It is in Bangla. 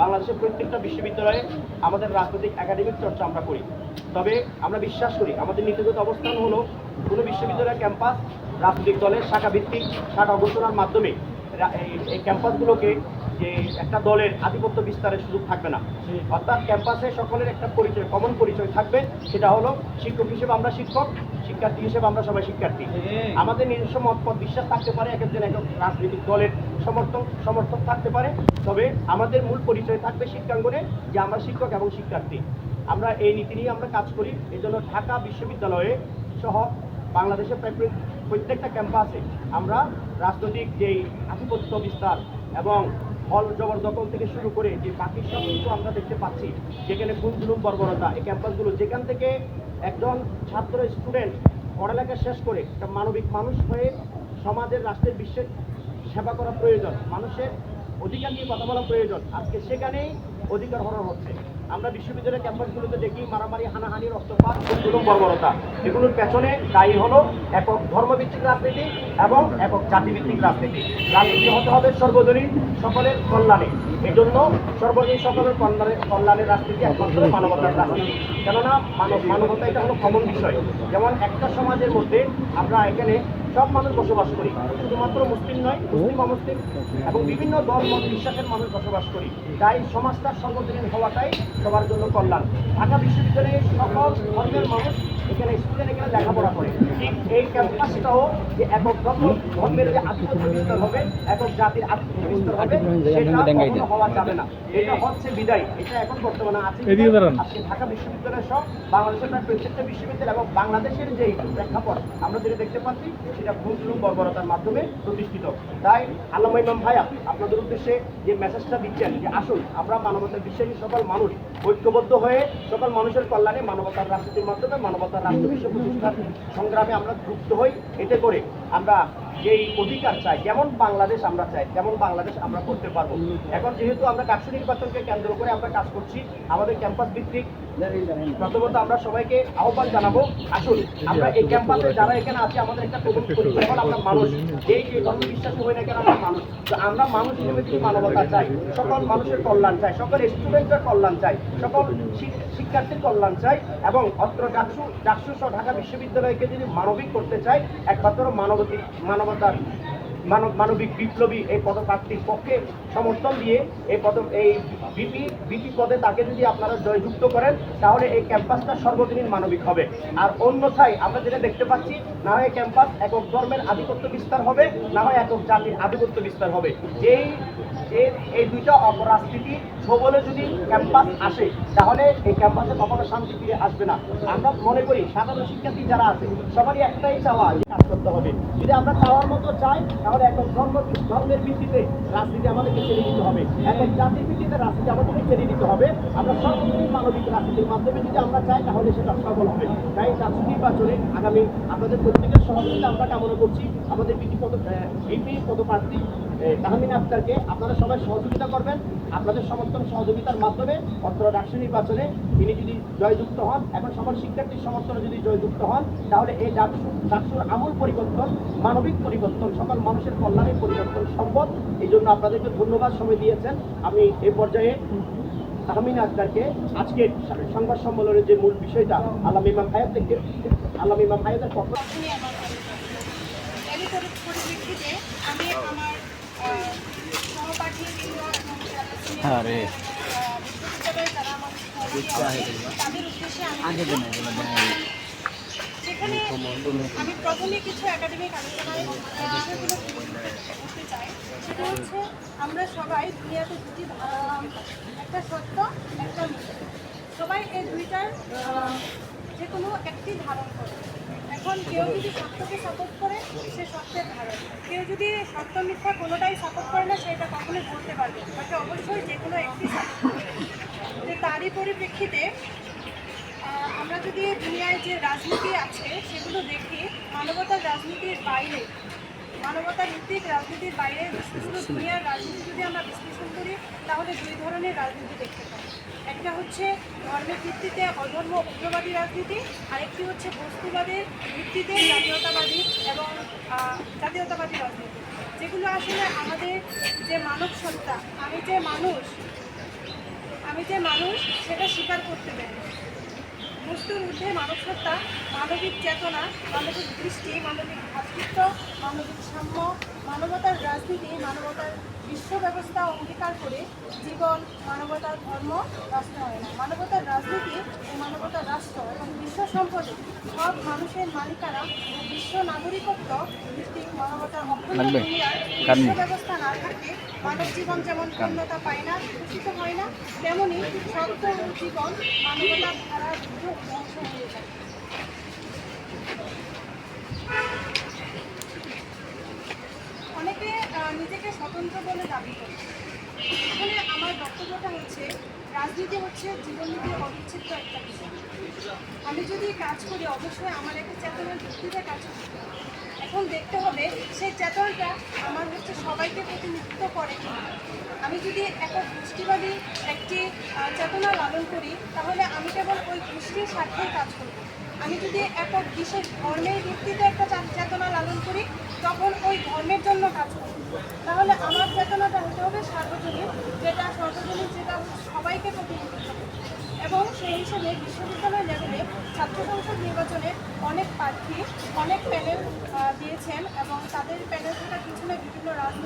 বাংলাদেশের প্রত্যেকটা বিশ্ববিদ্যালয়ে আমাদের রাজনৈতিক একাডেমিক চর্চা আমরা করি। তবে আমরা বিশ্বাস করি, আমাদের নীতিগত অবস্থান হলো কোনো বিশ্ববিদ্যালয়ের ক্যাম্পাস রাজনৈতিক দলের শাখা ভিত্তিক শাখা ঘোষণার মাধ্যমে এই- ক্যাম্পাসগুলোকে যে একটা দলের আধিপত্য বিস্তারের সুযোগ থাকবে না। অর্থাৎ ক্যাম্পাসে সকলের একটা পরিচয় কমন পরিচয় থাকবে। সেটা হলো শিক্ষক হিসেবে আমরা শিক্ষক শিক্ষার্থী হিসেবে আমরা সবাই শিক্ষার্থী। আমাদের নিজস্ব মতপথ বিশ্বাস থাকতে পারে এক একজন এক এক রাজনৈতিক দলের সমর্থন সমর্থক থাকতে পারে। তবে আমাদের মূল পরিচয় থাকবে শিক্ষাঙ্গনে যে আমরা শিক্ষক এবং শিক্ষার্থী। আমরা এই নীতি নিয়ে আমরা কাজ করি। এই জন্য ঢাকা বিশ্ববিদ্যালয়ে সহ বাংলাদেশের প্রায় প্রত্যেকটা ক্যাম্পাসে আমরা রাজনৈতিক যেই আধিপত্য বিস্তার এবং হল জবরদখল থেকে শুরু করে যে বাকি সব কিছু আমরা দেখতে পাচ্ছি, যেখানে খুনজুলুম বর্বরতা, এই ক্যাম্পাসগুলো, যেখান থেকে একজন ছাত্র, স্টুডেন্ট পড়ালেখা শেষ করে একটা মানবিক মানুষ হয়ে সমাজের, রাষ্ট্রের, বিশ্বের সেবা করা প্রয়োজন, মানুষের অধিকার নিয়ে কথা বলা প্রয়োজন, আজকে সেখানেই অধিকার হরণ হচ্ছে। আমরা বিশ্ববিদ্যালয়ের ক্যাম্পাসগুলোতে দেখি মারামারি, হানাহানি, রক্তপাত এবং বর্বরতা। এগুলোর পেছনে দায়ী হলো একক ধর্মভিত্তিক রাজনীতি এবং একক জাতিভিত্তিক রাজনীতি। রাজনীতি হতে হবে সর্বজনীন সকলের কল্যাণে। এই জন্য সর্বজনীন সকলের কল্যাণে কল্যাণের রাজনীতি একমাত্র মানবতার রাজনীতি। কেননা মানব মানবতা এটা হলো কমন বিষয়। যেমন একটা সমাজের মধ্যে আমরা এখানে সব মানুষ বসবাস করি। শুধুমাত্র মুসলিম নয়, মুসলিম অমুসলিম এবং বিভিন্ন দল, মত, বিশ্বাসের মানুষ বসবাস করি। তাই সমাজটা সর্বজনীন হওয়াটাই সবার জন্য কল্যাণ। ঢাকা বিশ্ববিদ্যালয়ে সকল ধর্মের মানুষ এখানে স্টুডেন্ট এখানে লেখাপড়া করে। ঠিক এই ক্যাম্পাসটাও যে একক ধর্মের যে আধিপত্য হবে একক জাতির আধিপত্য হবে সেটা হওয়া যাবে না। এটা হচ্ছে বিদায়। এটা এখন বর্তমানে আছে আজকে ঢাকা বিশ্ববিদ্যালয় সহ বাংলাদেশের প্রায় প্রত্যেকটা বিশ্ববিদ্যালয় এবং বাংলাদেশের যে প্রেক্ষাপট আমরা যেটা দেখতে পাচ্ছি সেটা ভুলজুলুম বর্বরতার মাধ্যমে প্রতিষ্ঠিত। তাই আল্লামা ইমাম ভাইয়া আপনাদের উদ্দেশ্যে যে মেসেজটা দিচ্ছেন যে আসুন আমরা মানবতার বিশ্বাসী সকল মানুষ ঐক্যবদ্ধ হয়ে সকল মানুষের কল্যাণে মানবতার রাজনীতির মাধ্যমে মানবতার রাষ্ট্র বিশ্ব প্রতিষ্ঠার সংগ্রামে আমরা যুক্ত হই এতে করে আমরা যেই অধিকার চাই, যেমন বাংলাদেশ আমরা চাই, তেমন বাংলাদেশ আমরা করতে পারব। এখন যেহেতু আমরা ডাকসু নির্বাচনকে কেন্দ্র করে আমরা কাজ করছি, আমাদের ক্যাম্পাস ভিত্তিক প্রথমত আমরা সবাইকে আহ্বান জানাব। আসুন, আমরা এই ক্যাম্পাসে যারা এখানে আছে, আমাদের একটা প্রথম পরিচয়। হলো আমরা মানুষ এই যে ধর্ম বিশ্বাসী হই না কেন আমরা মানুষ? তো আমরা মানুষ হিসেবে যদি মানবতা চাই? সকল মানুষের কল্যাণ চাই, সকল স্টুডেন্টের কল্যাণ চাই, সকল শিক- শিক্ষার্থীর কল্যাণ চাই এবং অত্র ডাকসু ডাকসু সহ ঢাকা বিশ্ববিদ্যালয়কে যদি মানবিক করতে চাই, একমাত্র মানবতিক মানবতার মানব, মানবিক বিপ্লবী এই পদপ্রার্থীর পক্ষে সমর্থন দিয়ে এই পদ, এই বিপি বিপি পদে তাকে যদি আপনারা জয়যুক্ত করেন, তাহলে এই ক্যাম্পাসটা সর্বজনীন মানবিক হবে। আর অন্যথায় আমরা যেটা দেখতে পাচ্ছি, না হয় ক্যাম্পাস একক ধর্মের আধিপত্য বিস্তার হবে, না হয় একক জাতির আধিপত্য বিস্তার হবে। এর এই দুইটা অপরাজনীতি সবলে যদি ক্যাম্পাস আসে, তাহলে এই ক্যাম্পাসে কখনো শান্তি ফিরে আসবে না। আমরা মনে করি, সাধারণ শিক্ষার্থী যারা আছে, সবারই একটাই চাওয়া কাজ করতে হবে। যদি আমরা চাওয়ার মতো চাই, তাহলে এখন ধর্ম ধর্মের ভিত্তিতে রাজনীতি আমাদেরকে ছেড়ে দিতে হবে। এখন জাতির ভিত্তিতে রাজনীতি আমাদেরকে ছেড়ে দিতে হবে। আমরা সব মানবিক রাজনীতির মাধ্যমে যদি আমরা চাই, তাহলে সেটা সফল হবে। তাই জাতীয় নির্বাচনে আগামী আপনাদের প্রত্যেকের সহযোগিতা আমরা কামনা করছি। আমাদের বিপি পদ এমপি পদপ্রার্থী তাহমিন আক্তারকে আপনারা সবাই সহযোগিতা করবেন। আপনাদের সমর্থন সহযোগিতার মাধ্যমে অত্র ডাকসু নির্বাচনে তিনি যদি জয়যুক্ত হন এবং সকল শিক্ষার্থীর সমর্থনে যদি জয়যুক্ত হন, তাহলে এই ডাকসু ডাকসুর আমূল পরিবর্তন, মানবিক পরিবর্তন, সকল মানুষের কল্যাণের পরিবর্তন সম্ভব এই জন্য আপনাদেরকে ধন্যবাদ সময় দিয়েছেন। আমি এই পর্যায়ে তাহমিন আক্তারকে আজকে সংবাদ সম্মেলনের যে মূল বিষয়টা আল্লাহ ইমাম হায়াত থেকে আল্লাহ ইমাম হায়াতের পক্ষ আমি আমার আরে। আমি যেখানে আমি প্রথমে কিছু একাডেমিক আলোচনায় বিষয়গুলো করতে চাই সেটা হচ্ছে আমরা সবাই দুনিয়াতে দুটি ধারণা একটা সত্য একটা সবাই এই দুইটার যে কোনো একটি ধারণ করে এখন কেউ যদি সত্যকে সাপোর্ট করে, সে সত্যের ধারণ কেউ যদি সত্য মিথ্যা কোনোটাই সাপোর্ট করে না সেটা কখনোই বলতে পারবে। তাকে অবশ্যই যে কোনো একটি সাপোর্ট করবে তারই পরিপ্রেক্ষিতে আমরা যদি দুনিয়ায় যে রাজনীতি আছে, সেগুলো দেখি, মানবতার রাজনীতির বাইরে মানবতার ভিত্তিক রাজনীতির বাইরে শুধু দুনিয়ার রাজনীতি যদি আমরা বিশ্লেষণ করি, তাহলে দুই ধরনের রাজনীতি দেখতে পাই একটা হচ্ছে ধর্মের ভিত্তিতে অধর্ম উগ্রবাদী রাজনীতি, আরেকটি হচ্ছে বস্তুবাদের ভিত্তিতে জাতীয়তাবাদী এবং জাতীয়তাবাদী রাজনীতি। যেগুলো আসলে আমাদের যে মানব সত্তা, আমি যে মানুষ, আমি যে মানুষ, সেটা স্বীকার করতে দেয় বস্তুর ঊর্ধ্বে মানব সত্তা, মানবিক চেতনা, মানবিক দৃষ্টি, মানবিক ভাতৃত্ব মানবিক সাম্য মানবতার রাজনীতি মানবতার বিশ্ব ব্যবস্থা অঙ্গীকার করে জীবন মানবতার ধর্ম রাষ্ট্র হয় না। মানবতার রাজনীতি ও মানবতার রাষ্ট্র এবং বিশ্ব সম্পদে সব মানুষের মালিকারা ও বিশ্ব নাগরিকত্ব ভিত্তিক মানবতার? বিশ্ব ব্যবস্থা না থাকলে মানব জীবন যেমন পূর্ণতা পায় না বিকশিত হয় না তেমনি সত্য ও জীবন মানবতার ধারা ধ্বংস হয়ে যায়। স্বতন্ত্র বলে দাবি করে। এখানে আমার বক্তব্যটা হচ্ছে, রাজনীতি হচ্ছে জীবননীতির অবিচ্ছেদ্য একটা বিষয়। আমি যদি কাজ করি, অবশ্যই আমার একটা চেতনার ভিত্তিতে কাজ করতে এখন দেখতে হবে, সেই চেতনাটা আমার হচ্ছে সবাইকে প্রতিনিধিত্ব করে। আমি যদি একটা গোষ্ঠীবাদী একটি চেতনা লালন করি, তাহলে আমি কেবল ওই গোষ্ঠীর স্বার্থেই কাজ করব। আমি যদি একক বিশেষ ধর্মের ভিত্তিতে একটা চেতনা লালন করি, তখন ওই ধর্মের জন্য কাজ করব। তাহলে আমার চেতনাটা হতে হবে সার্বজনীন, যেটা সর্বজনীন যেটা সবাইকে প্রতিনিধিত্ব এবং সেই হিসেবে বিশ্ববিদ্যালয় লেভেলে ছাত্র সংসদ নির্বাচনে অনেক প্রার্থী, অনেক প্যানেল দিয়েছেন এবং তাদের প্যানেল থাকার পিছনে বিভিন্ন রাজনৈতিক